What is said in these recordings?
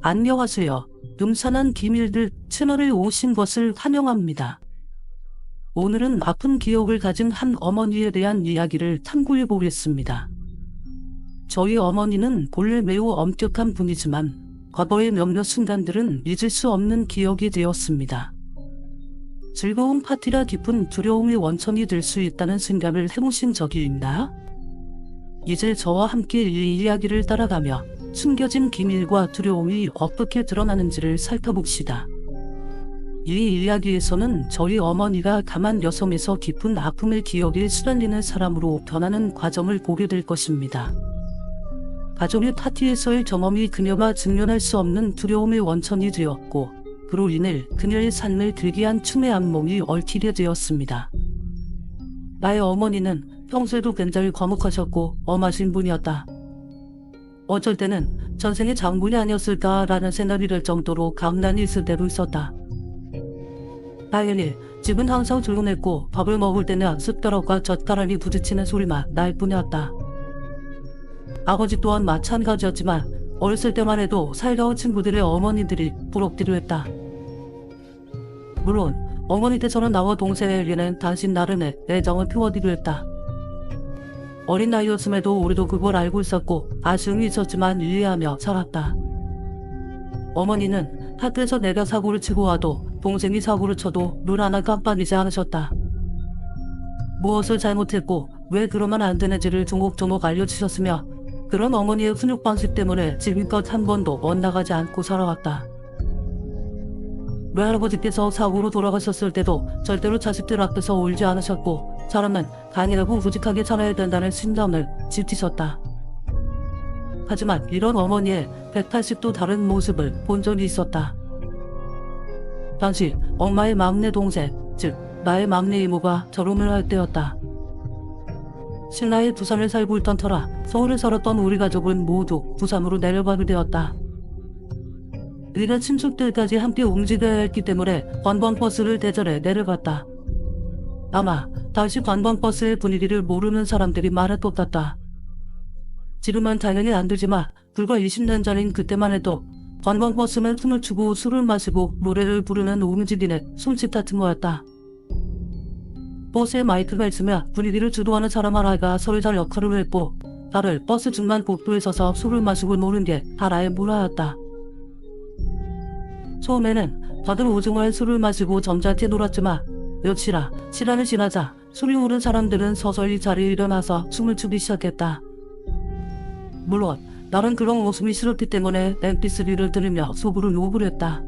안녕하세요. 음산한 기밀들 채널에 오신 것을 환영합니다. 오늘은 아픈 기억을 가진 한 어머니에 대한 이야기를 탐구해 보겠습니다. 저희 어머니는 본래 매우 엄격한 분이지만 과거의 몇몇 순간들은 잊을 수 없는 기억이 되었습니다. 즐거운 파티라 깊은 두려움의 원천이 될 수 있다는 생각을 해보신 적이 있나? 이제 저와 함께 이 이야기를 따라가며 숨겨진 기밀과 두려움이 어떻게 드러나는지를 살펴봅시다. 이 이야기에서는 저희 어머니가 가만 여섬에서 깊은 아픔의 기억에 시달리는 사람으로 변하는 과정을 보게 될 것입니다. 가족의 파티에서의 경험이 그녀가 직면할 수 없는 두려움의 원천이 되었고, 그로 인해 그녀의 삶을 들게 한 춤의 악몽이 얽히게 되었습니다. 나의 어머니는 평소에도 굉장히 과묵하셨고 엄하신 분이었다. 어쩔 때는 전생의 장군이 아니었을까라는 생각이 들 정도로 강난이 있을 때도 있었다. 당연히 집은 항상 조용했고 밥을 먹을 때는 숟가락과 젓가락이 부딪히는 소리만 날 뿐이었다. 아버지 또한 마찬가지였지만 어렸을 때만 해도 살가운 친구들의 어머니들이 부럽기도 했다. 물론 어머니께서는 나와 동생에게는 당신 나름의 애정을 표하기도 했다. 어린 나이였음에도 우리도 그걸 알고 있었고 아쉬움이 있었지만 이해하며 살았다. 어머니는 학교에서 내가 사고를 치고 와도 동생이 사고를 쳐도 눈 하나 깜빡이지 않으셨다. 무엇을 잘못했고 왜 그러면 안 되는지를 조목조목 알려주셨으며 그런 어머니의 훈육 방식 때문에 지금껏 한 번도 엇나가지 않고 살아왔다. 외할아버지께서 사고로 돌아가셨을 때도 절대로 자식들 앞에서 울지 않으셨고 사람은 강인하고 우직하게 살아야 된다는 신념을 지키셨다. 하지만 이런 어머니의 180도 다른 모습을 본 적이 있었다. 당시 엄마의 막내 동생, 즉 나의 막내 이모가 결혼을 할 때였다. 신라의 부산을 살고 있던 터라 서울에 살았던 우리 가족은 모두 부산으로 내려가게 되었다. 우리가 친척들까지 함께 움직여야 했기 때문에 관광버스를 대절해 내려갔다. 아마 다시 관광버스의 분위기를 모르는 사람들이 것 같다. 지금은 당연히 안 되지만 불과 20년 전인 그때만 해도 관광버스면 춤을 추고 술을 마시고 노래를 부르는 술집 같은 거였다. 버스에 마이크가 있으면 분위기를 주도하는 사람 하나가 서울잘 역할을 했고 다들 버스 중간 복도에 서서 술을 마시고 노는 게 하나의 문화였다. 처음에는 다들 오징어에 술을 마시고 점잖게 놀았지만 며칠아 시간이 지나자 술이 오른 사람들은 서서히 자리에 일어나서 춤을 추기 시작했다. 물론 나는 그런 모습이 싫었기 때문에 땡피스리를 들으며 속으로 욕을 했다.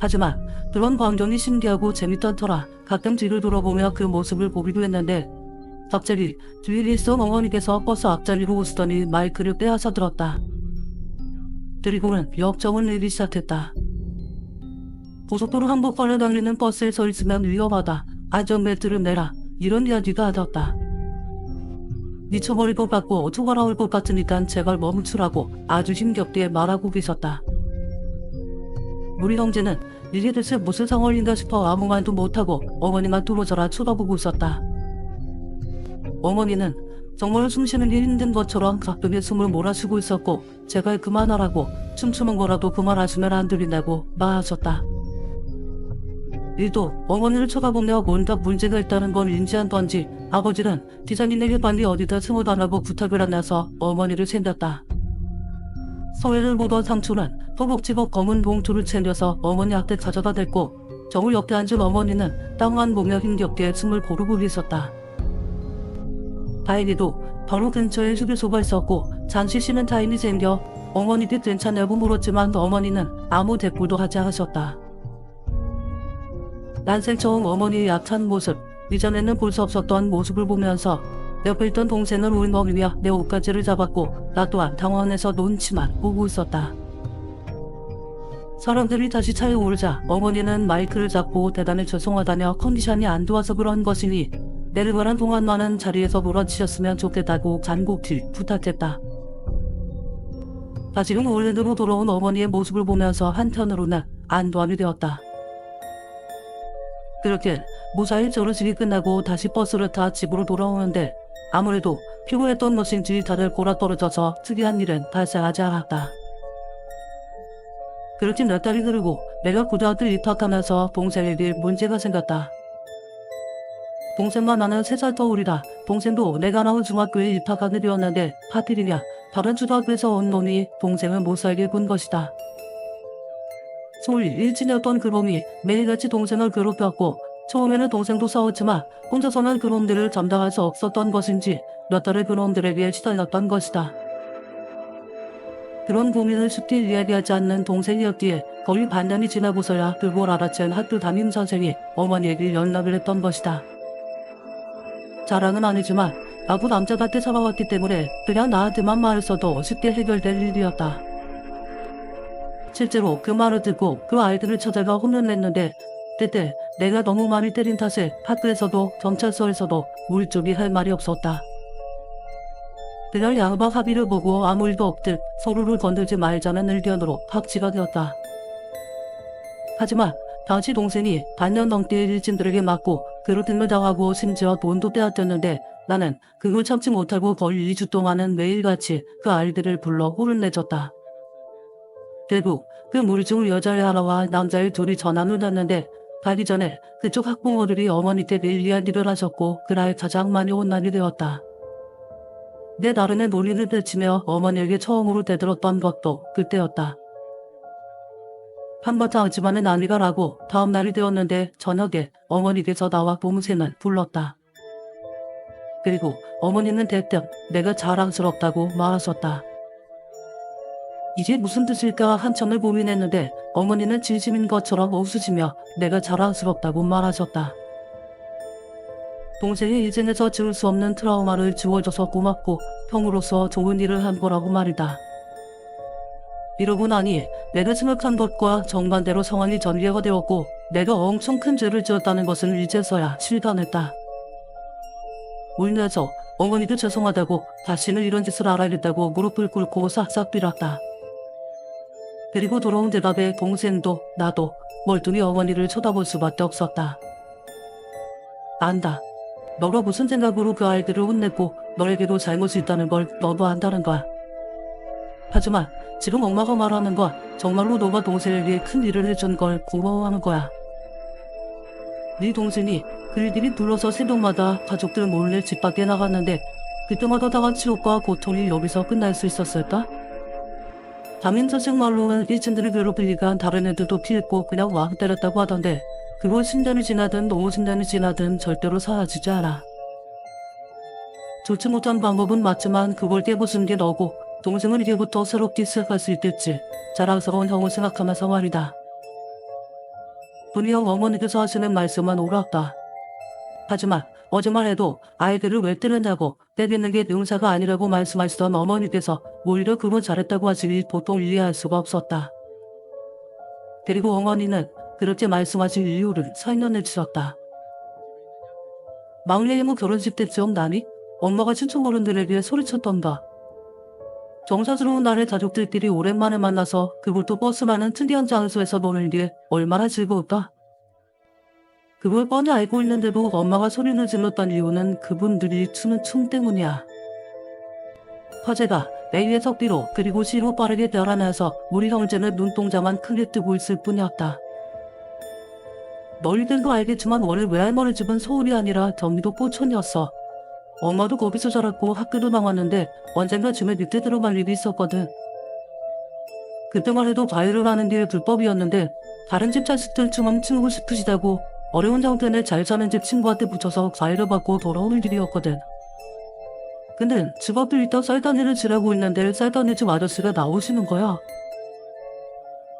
하지만 그런 광경이 신기하고 재밌던 터라 가끔 뒤를 돌아보며 그 모습을 보기도 했는데 갑자기 뒤에 있던 어머니께서 버스 앞자리로 오시더니 마이크를 빼앗아 들었다. 그리고는 역정을 내기 시작했다. 고속도로 한복판에 달리는 버스에 서 있으면 위험하다. 안전벨트를 내라. 이런 이야기가 하셨다. 미쳐버릴 것 같고 나올 것 같으니까 제발 멈추라고 아주 힘겹게 말하고 계셨다. 우리 형제는 이게 대체 무슨 상황인가 싶어 아무 말도 못하고 어머니만 뚫어져라 쳐다보고 있었다. 어머니는 정말 숨쉬는 게 힘든 것처럼 가끔의 숨을 몰아쉬고 있었고 제발 그만하라고 춤추는 거라도 그만하시면 안 들린다고 말하셨다. 이도 어머니를 쳐다보며 뭔가 문제가 있다는 걸 인지한 건지 아버지는 디자인에게 빨리 어디다 숨어달라고 부탁을 하면서 어머니를 챙겼다. 서해를 보던 상추는 허벅지벅 검은 봉투를 챙겨서 어머니 앞에 가져다 댔고 정을 옆에 앉은 어머니는 땅만 보며 힘겹게 숨을 고르고 있었다. 다행히도 바로 근처에 휴게소가 있었고 잠시 쉬는 타임이 생겨 어머니께 괜찮냐고 물었지만 어머니는 아무 대꾸도 하지 않으셨다. 난생 처음 어머니의 약한 모습, 이전에는 볼 수 없었던 모습을 보면서 옆에 있던 동생은 울먹이며 내 옷가지를 잡았고 나 또한 당황해서 눈치만 보고 있었다. 사람들이 다시 차에 오르자 어머니는 마이크를 잡고 대단히 죄송하다며 컨디션이 안 좋아서 그런 것이니 내르바란 동안만은 자리에서 몰아치셨으면 좋겠다고 간곡히 부탁했다. 다시금 원래대로 돌아온 어머니의 모습을 보면서 한편으로는 안도함이 되었다. 그렇게 무사히 졸업식이 끝나고 다시 버스를 타 집으로 돌아오는데 아무래도 피곤했던 것인지 다들 골아 떨어져서 특이한 일은 발생하지 않았다. 그렇게 몇 달이 흐르고 내가 고등학교 입학하면서 동생에게 문제가 생겼다. 동생과 나는 세 살 터울이다. 동생도 내가 나온 중학교에 입학하게 되었는데 하필이냐 다른 초등학교에서 온 놈이 동생을 못 살게 군 것이다. 서울 일진이었던 그 놈이 매일같이 동생을 괴롭혔고 처음에는 동생도 싸웠지만 혼자서는 그 놈들을 감당할 수 없었던 것인지 몇 달을 그 놈들에게 시달렸던 것이다. 그런 고민을 쉽게 이야기하지 않는 동생이었기에 거의 반년이 지나고서야 그걸 알아챈 학교 담임 선생이 어머니에게 연락을 했던 것이다. 자랑은 아니지만 나도 남자답게 살아왔기 때문에 그냥 나한테만 말했어도 쉽게 해결될 일이었다. 실제로 그 말을 듣고 그 아이들을 찾아가 혼내냈는데 그때 내가 너무 많이 때린 탓에 학교에서도 경찰서에서도 쪽이 할 말이 없었다. 그날 양방 합의를 보고 아무 일도 없듯 서로를 건들지 말자는 의견으로 합치가 되었다. 하지만 당시 동생이 반년 넘게 일진들에게 맞고 그릇등을 당하고 심지어 돈도 빼앗겼는데 나는 그걸 참지 못하고 거의 2주 동안은 매일같이 그 아이들을 불러 혼을 내줬다. 결국 그 물중 여자의 하나와 남자의 둘이 전화를 했는데 가기 전에 그쪽 학부모들이 어머니께 매일 이야기를 하셨고 그날 가장 많이 혼란이 되었다. 내 나름의 논리를 들치며 어머니에게 처음으로 대들었던 것도 그때였다. 한바탕 집안에 난리가 나고 다음 날이 되었는데 저녁에 어머니께서 나와 동생을 불렀다. 그리고 어머니는 대뜸 내가 자랑스럽다고 말하셨다. 이게 무슨 뜻일까 한참을 고민했는데 어머니는 진심인 것처럼 웃으시며 내가 자랑스럽다고 말하셨다. 동생이 인생에서 지울 수 없는 트라우마를 지워줘서 고맙고 형으로서 좋은 일을 한 거라고 말이다. 이러고 나니 내가 생각한 것과 정반대로 상황이 전개가 되었고 내가 엄청 큰 죄를 지었다는 것을 이제서야 실감했다. 울면서 어머니도 죄송하다고 다시는 이런 짓을 안 하겠다고 무릎을 꿇고 싹싹 빌었다. 그리고 돌아온 대답에 동생도 나도 멀뚱히 어머니를 쳐다볼 수밖에 없었다. 안다. 너가 무슨 생각으로 그 아이들을 혼냈고 너에게도 잘못이 있다는 걸 너도 안다는 거야. 하지만 지금 엄마가 말하는 건 정말로 너가 동생에게 큰 일을 해준 걸 고마워하는 거야. 네 동생이 그 일들이 둘러서 새벽마다 가족들 몰래 집 밖에 나갔는데 그때마다 당한 치욕과 고통이 여기서 끝날 수 있었을까? 담임 선생 말로는 일진들이 괴롭히니까 다른 애들도 피했고 그냥 왕 때렸다고 하던데 그걸 10년이 지나든 50년이 지나든 절대로 사라지지 않아. 좋지 못한 방법은 맞지만 그걸 깨부순 게 너고 동생은 이제부터 새롭게 시작할 수 있겠지. 자랑스러운 형을 생각하면서 말이다. 분이 형 어머니께서 하시는 말씀은 옳았다. 하지만 어제만 해도 아이들을 왜 때렸냐고 때리는 게 능사가 아니라고 말씀하시던 어머니께서 오히려 그건 잘했다고 하시니 보통 이해할 수가 없었다. 그리고 어머니는 그렇게 말씀하신 이유를 설명해 주셨다. 막내 이모 결혼식 때쯤 나니 엄마가 친척 어른들에게 소리쳤던가. 정사스러운 날에 가족들끼리 오랜만에 만나서 그것도 버스 많은 특이한 장소에서 노는 게 얼마나 즐거울까? 그걸 뻔히 알고 있는데도 엄마가 소리를 질렀던 이유는 그분들이 추는 춤 때문이야. 화재가 내일의 석뒤로 그리고 시로 빠르게 달아나서 우리 형제는 눈동자만 크게 뜨고 있을 뿐이었다. 너희들도 알겠지만 원래 외할머니 집은 서울이 아니라 경기도 포천이었어. 엄마도 거기서 자랐고 학교도 나왔는데 언젠가 쯤에 밑에 들어갈 일이 있었거든. 그때만 해도 과일을 하는 게 불법이었는데 다른 집 자식들처럼 치우고 싶으시다고 어려운 형편에 잘 사는 집 친구한테 붙여서 과일을 받고 돌아오는 일이었거든. 근데 집 앞에 있다 쌀다니를 지라고 있는데 쌀다니 집 아저씨가 나오시는 거야.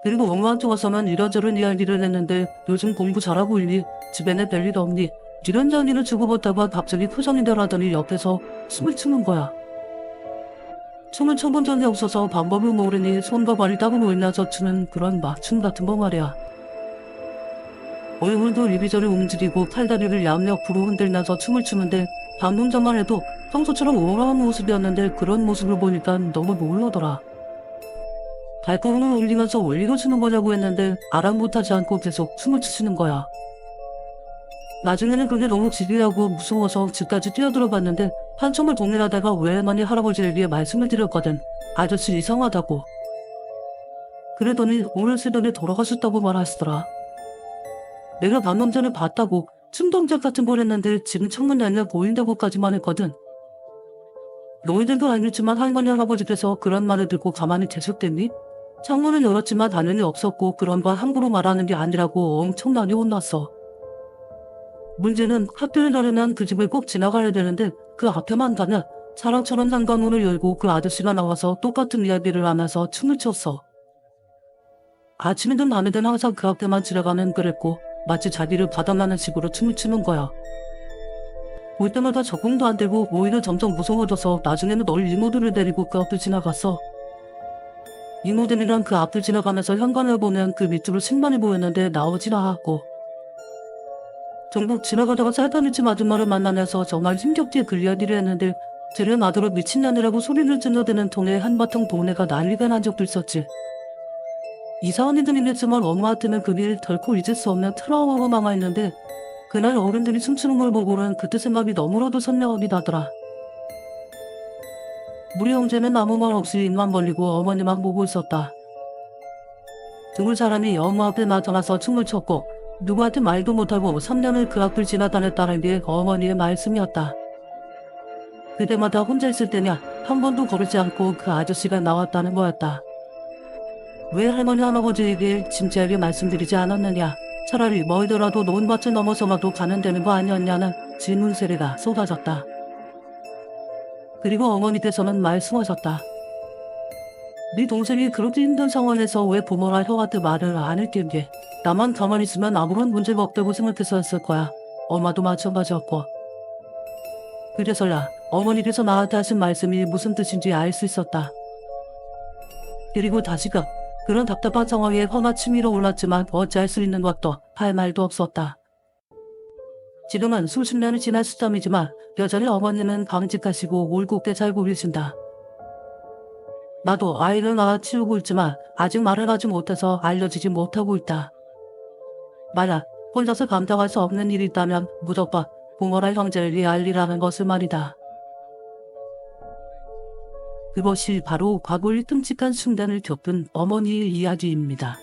그리고 엄마한테 와서는 이런저런 이야기를 했는데 요즘 공부 잘하고 있니? 집에는 별일 없니? 이런 이야기를 주고받다가 갑자기 표정이 변하더니 옆에서 숨을 추는 거야. 춤을 춰본 적이 없어서 방법을 모르니 손과 발이 따고 놀면서 추는 그런 맞춤 같은 거 말이야. 얼굴도 이리저리 움직이고 팔다리를 양옆으로 흔들면서 춤을 추는데 방금 전만 해도 평소처럼 우울한 모습이었는데 그런 모습을 보니까 너무 놀라더라. 발걸음을 올리면서 올리고 추는 거냐고 했는데 아랑곳하지 않고 계속 춤을 추시는 거야. 나중에는 그게 너무 지리하고 무서워서 집까지 뛰어들어 봤는데 한참을 동일하다가 외할머니 할아버지에게 말씀을 드렸거든. 아저씨 이상하다고. 그러더니 오늘 새벽에 돌아가셨다고 말하시더라. 내가 방금 전에 봤다고 충동작 같은 걸 했는데 지금 창문 열려 보인다고까지만 했거든. 너희들도 알겠지만 할머니 할아버지께서 그런 말을 듣고 가만히 계셨댔니? 창문을 열었지만 당연히 없었고 그런 걸 함부로 말하는 게 아니라고 엄청나게 혼났어. 문제는 학교에 가려면 그 집을 꼭 지나가야 되는데 그 앞에만 가면 사랑처럼 상관문을 열고 그 아저씨가 나와서 똑같은 이야기를 하면서 춤을 췄어. 아침이든 밤이든 항상 그 앞에만 지나가면 그랬고 마치 자기를 받아나는 식으로 춤을 추는 거야. 볼 때마다 적응도 안 되고 오히려 점점 무서워져서 나중에는 널 이모들을 데리고 그 앞을 지나갔어. 이모들이랑 그 앞을 지나가면서 현관을 보면 그 밑으로 신발이 보였는데 나오질 않았고 정말 지나가다가 쌀다리집 아줌마를 만나면서 정말 힘겹게 그 이야기를 했는데 쟤는 아들을 미친년이라고 소리를 질러대는 통에 한바탕 동네가 난리가 난 적도 있었지. 이상한 일은 있지만 엄마한테는 그일 결코 잊을 수 없는 트라우마가 남아있는데 그날 어른들이 춤추는 걸 보고는 그때 생각이 너무나도 선명하게 나더라. 우리 형제는 아무 말 없이 입만 벌리고 어머니만 보고 있었다. 등을 사람이 엄마 앞에 나타나서 춤을 췄고 누구한테 말도 못하고 3년을 그 앞을 지나다녔다는 게 어머니의 말씀이었다. 그때마다 혼자 있을 때냐 한 번도 거르지 않고 그 아저씨가 나왔다는 거였다. 왜 할머니 할아버지에게 진지하게 말씀드리지 않았느냐 차라리 멀더라도 논밭을 넘어서라도 가는 되는 거 아니었냐는 질문 세례가 쏟아졌다. 그리고 어머니께서는 말씀하셨다. 네 동생이 그렇게 힘든 상황에서 왜 부모랑 형한테 말을 안 했겠게. 나만 가만히 있으면 아무런 문제가 없다고 생각했었을 거야. 엄마도 마찬가지였고. 그래서야 어머니께서 나한테 하신 말씀이 무슨 뜻인지 알 수 있었다. 그리고 다시금 그런 답답한 상황에 치밀어 올랐지만 어찌할 수 있는 것도 할 말도 없었다. 지금은 수십 년이 지난 시점이지만 여전히 어머니는 강직하시고 올곧게 잘 보이신다. 나도 아이를 낳아 치우고 있지만 아직 말을 하지 못해서 알려지지 못하고 있다. 만약 혼자서 감당할 수 없는 일이 있다면 무조건 부모라 형제를 알리라는 것을 말이다. 그것이 바로 과거의 끔찍한 순간을 겪은 어머니의 이야기입니다.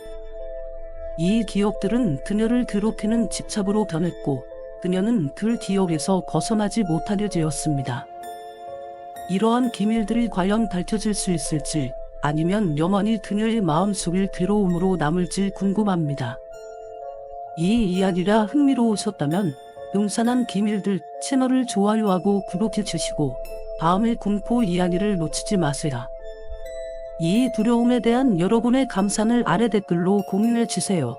이 기억들은 그녀를 괴롭히는 집착으로 변했고 그녀는 그 기억에서 벗어나지 못하게 되었습니다. 이러한 기밀들이 과연 밝혀질 수 있을지 아니면 영원히 그녀의 마음속을 괴로움으로 남을지 궁금합니다. 이 이야기가 흥미로우셨다면 용산한 기밀들 채널을 좋아요하고 구독해 주시고 다음의 공포 이야기를 놓치지 마세요. 이 두려움에 대한 여러분의 감상을 아래 댓글로 공유해 주세요.